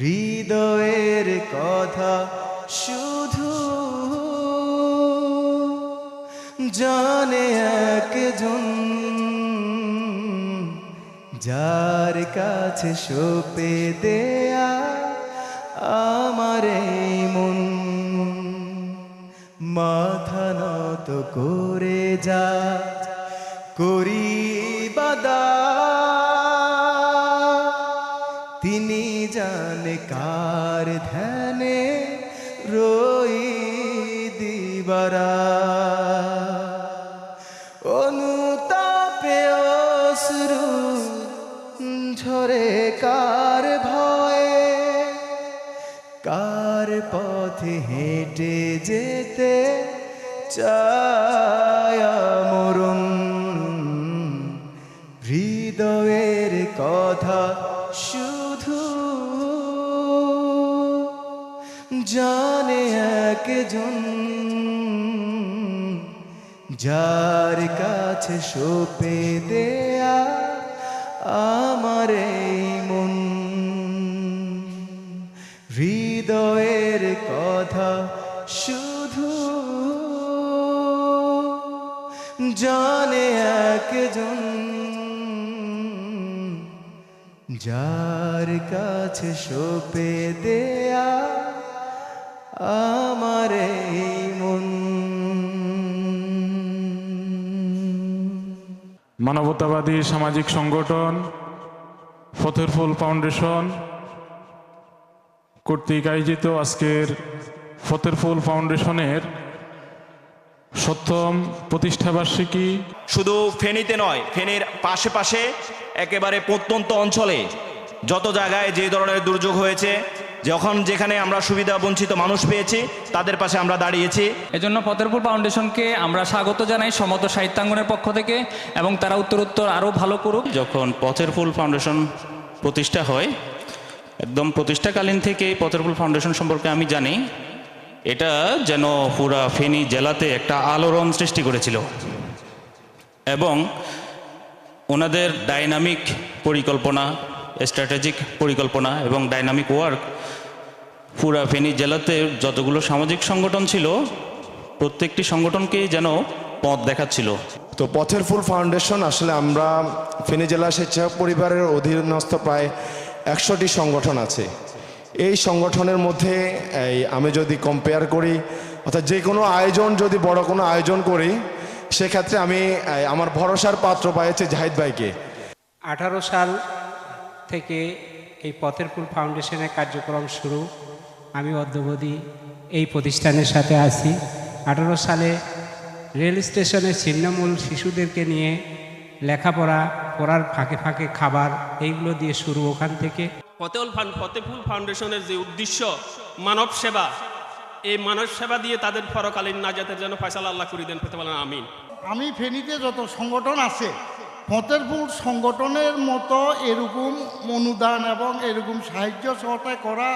হৃদয়ের কথা শুধু জানে একজন যার কাছে সোপে দেয়া আমার মন। মাথা নত করে যা করি বাদা জানে কার ধ্যানে রই দিবারা। অনুতাপে অশ্রু ঝরে কার ভয়ে? কার পথে হেঁটে যেতে চায় জানে একজন যার কাছে সোপে দেয়া আমার এই মন। হৃদয়ের কথা শুধু জানে একজন যার কাছে সোপে দেয়া আমার মন। মানবতাবাদী সামাজিক সংগঠন ফতেরফুল ফাউন্ডেশন কর্তৃক আয়োজিত আজকের ফতেরফুল ফাউন্ডেশনের সপ্তম প্রতিষ্ঠাবার্ষিকী শুধু ফেনীতে নয় ফেনীর পাশে পাশে একেবারে প্রত্যন্ত অঞ্চলে যত জায়গায় যে ধরনের দুর্যোগ হয়েছে যখন যেখানে আমরা সুবিধা বঞ্চিত মানুষ পেয়েছি তাদের পাশে আমরা দাঁড়িয়েছি। এজন্য ফতেরপুর ফাউন্ডেশনকে আমরা স্বাগত জানাই সমত সাহিত্যাঙ্গনের পক্ষ থেকে এবং তারা উত্তরোত্তর আরও ভালো করুক। যখন পথের ফুল ফাউন্ডেশন প্রতিষ্ঠা হয় একদম প্রতিষ্ঠাকালীন থেকে পথের ফুল ফাউন্ডেশন সম্পর্কে আমি জানি এটা যেন পুরা ফেনী জেলাতে একটা আলোড়ন সৃষ্টি করেছিল এবং ওনাদের ডাইনামিক পরিকল্পনা স্ট্র্যাটেজিক পরিকল্পনা এবং ডাইনামিক ওয়ার্ক পুরা ফেনী জেলাতে যতগুলো সামাজিক সংগঠন ছিল প্রত্যেকটি সংগঠনকেই যেন পথ দেখাচ্ছিল। তো পথের ফুল ফাউন্ডেশন আসলে আমরা ফেনী জেলা স্বেচ্ছাসেবক পরিবারের অধীনস্থ প্রায় একশোটি সংগঠন আছে। এই সংগঠনের মধ্যে এই আমি যদি কম্পেয়ার করি অর্থাৎ যে কোনো আয়োজন যদি বড় কোনো আয়োজন করি সেক্ষেত্রে আমি আমার ভরসার পাত্র পাইছি জাহিদ ভাইকে। আঠারো সাল থেকে এই পথের ফুল ফাউন্ডেশনের কার্যক্রম শুরু। আমি অদ্যবধি এই প্রতিষ্ঠানের সাথে আছি। আঠারো সালে রেল স্টেশনে ছিন্নমূল শিশুদেরকে নিয়ে লেখাপড়া পড়ার ফাঁকে ফাঁকে খাবার এইগুলো দিয়ে শুরু ওখান থেকে। ফতেউল ফান ফতেফুল ফাউন্ডেশনের যে উদ্দেশ্য মানব সেবা এই মানব সেবা দিয়ে তাদের পরকালীন নাজাতের জন্য ফয়সালা আল্লাহ করে দেন পেতে বলেন আমিন। আমি ফেনীতে যত সংগঠন আছে ফতেরপুর সংগঠনের মতো এরকম অনুদান এবং এরকম সাহায্য সহায়তা করা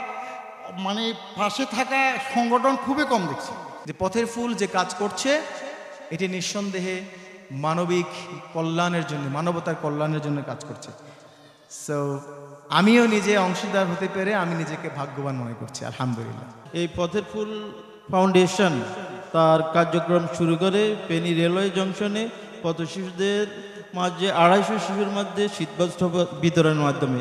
মানে পাশে থাকা সংগঠন খুবই কম দেখছে। যে পথের ফুল যে কাজ করছে এটি নিঃসন্দেহে মানবিক কল্যাণের জন্য মানবতার কল্যাণের জন্য কাজ করছে। সো আমিও নিজে অংশীদার হতে পেরে আমি নিজেকে ভাগ্যবান মনে করছি আলহামদুলিল্লাহ। এই পথের ফুল ফাউন্ডেশন তার কার্যক্রম শুরু করে পেনি রেলওয়ে জংশনে পথ শিশুদের মাঝে আড়াইশো শিশুর মধ্যে শীতবস্ত্র বিতরণের মাধ্যমে।